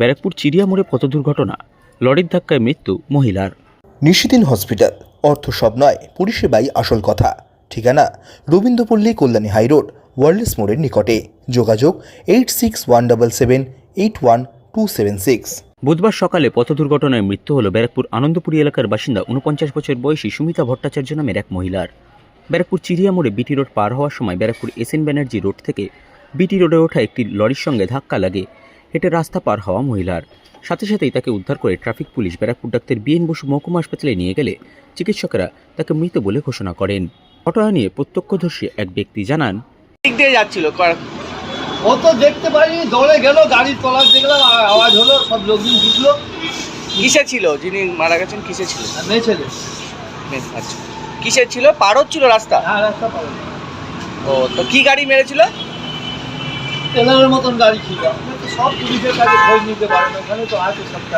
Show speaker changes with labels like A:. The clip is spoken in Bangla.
A: ব্যারাকপুর চিড়িয়া মোড়ে পথ দুর্ঘটনা? লরির ধাক্কায় মৃত্যু মহিলার।
B: নিশিদিন হসপিটাল। অর্থ সব নয় পরিষেবাই আসল কথা। ঠিকানা রবীন্দ্রপল্লী কল্যাণী হাইরোড ওয়ার্ল্ডস মোড়ের নিকটে। যোগাযোগ eight six one double seven eight one two seven six.
A: বুধবার সকালে পথ দুর্ঘটনায় মৃত্যু হল ব্যারাকপুর আনন্দপুরি এলাকার বাসিন্দা উনপঞ্চাশ বছর বয়সী সুমিতা ভট্টাচার্য নামের এক মহিলার। ব্যারাকপুর চিড়িয়া মোড়ে বিটি রোড পার হওয়ার সময় Barrackpore S N Banerjee road থেকে বিটি রোডে ওঠা একটি লরির সঙ্গে ধাক্কা লাগে। হেঁটে রাস্তা পার হওয়া মহিলার। সাথে সাথেই তাকে উদ্ধার করে traffic police Barrackpore doctor BN Basu মহকুমা হাসপাতালে নিয়ে গেলে চিকিৎসকেরা তাকে মৃত বলে ঘোষণা করেন। ঘটনা নিয়ে প্রত্যক্ষদর্শী এক ব্যক্তি জানান
C: দিক দিয়ে যাচ্ছিল
D: ও তো দেখতে পারিনি দৌড়ে গেল গাড়ির তলার দেখলাম আওয়াজ হলো সব লোকজন ঢুকলো।
C: কিসে ছিল? যিনি মারা গেছেন কিসে ছিল?
D: মেয়ে ছেলে।
C: আচ্ছা। কিসের ছিল? পার হচ্ছিল রাস্তা?
D: হ্যাঁ রাস্তা পাবে
C: ও তো কি গাড়ি মেরেছিল?
D: ট্রেলারের মতন গাড়ি ছিল। সব পুলিশের কাছে খোঁজ নিতে পারেন ওখানে তো আছে সবটা